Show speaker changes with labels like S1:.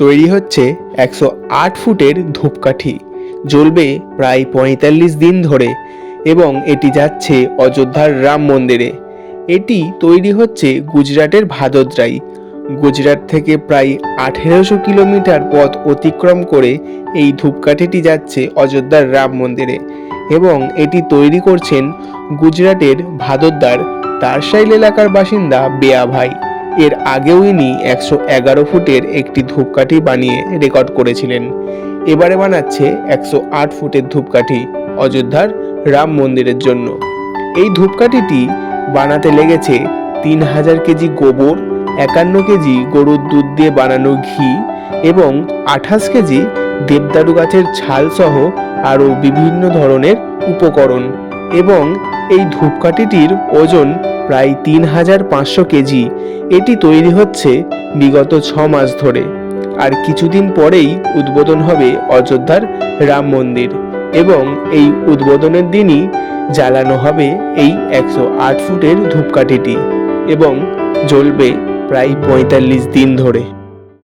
S1: তৈরি হচ্ছে একশো আট ফুটের ধূপকাঠি। জ্বলবে প্রায় পঁয়তাল্লিশ দিন ধরে এবং এটি যাচ্ছে অযোধ্যার রাম মন্দিরে। এটি তৈরি হচ্ছে গুজরাটের ভাদোদরাই। গুজরাট থেকে প্রায় আঠেরোশো কিলোমিটার পথ অতিক্রম করে এই ধূপকাঠিটি যাচ্ছে অযোধ্যার রাম মন্দিরে এবং এটি তৈরি করছেন গুজরাটের ভাদোদ্দার তারসাইল এলাকার বাসিন্দা বেয়া ভাই। এর আগেও ইনি একশো এগারো ফুটের একটি ধূপকাঠি বানিয়ে রেকর্ড করেছিলেন। এবারে বানাচ্ছে একশো আট ফুটের ধূপকাঠি অযোধ্যার রাম মন্দিরের জন্য। এই ধূপকাঠিটি বানাতে লেগেছে তিন হাজার কেজি গোবর, একান্ন কেজি গরুর দুধ দিয়ে বানানো ঘি এবং আঠাশ কেজি দেবদারু গাছের ছাল সহ আরও বিভিন্ন ধরনের উপকরণ এবং এই ধূপকাঠিটির ওজন প্রায় তিন হাজার পাঁচশো কেজি। এটি তৈরি হচ্ছে বিগত ছ মাস ধরে। আর কিছুদিন পরেই উদ্বোধন হবে অযোধ্যার রাম মন্দির এবং এই উদ্বোধনের দিনই জ্বালানো হবে এই একশো আট ফুটের ধূপকাঠিটি এবং জ্বলবে প্রায় পঁয়তাল্লিশ দিন ধরে।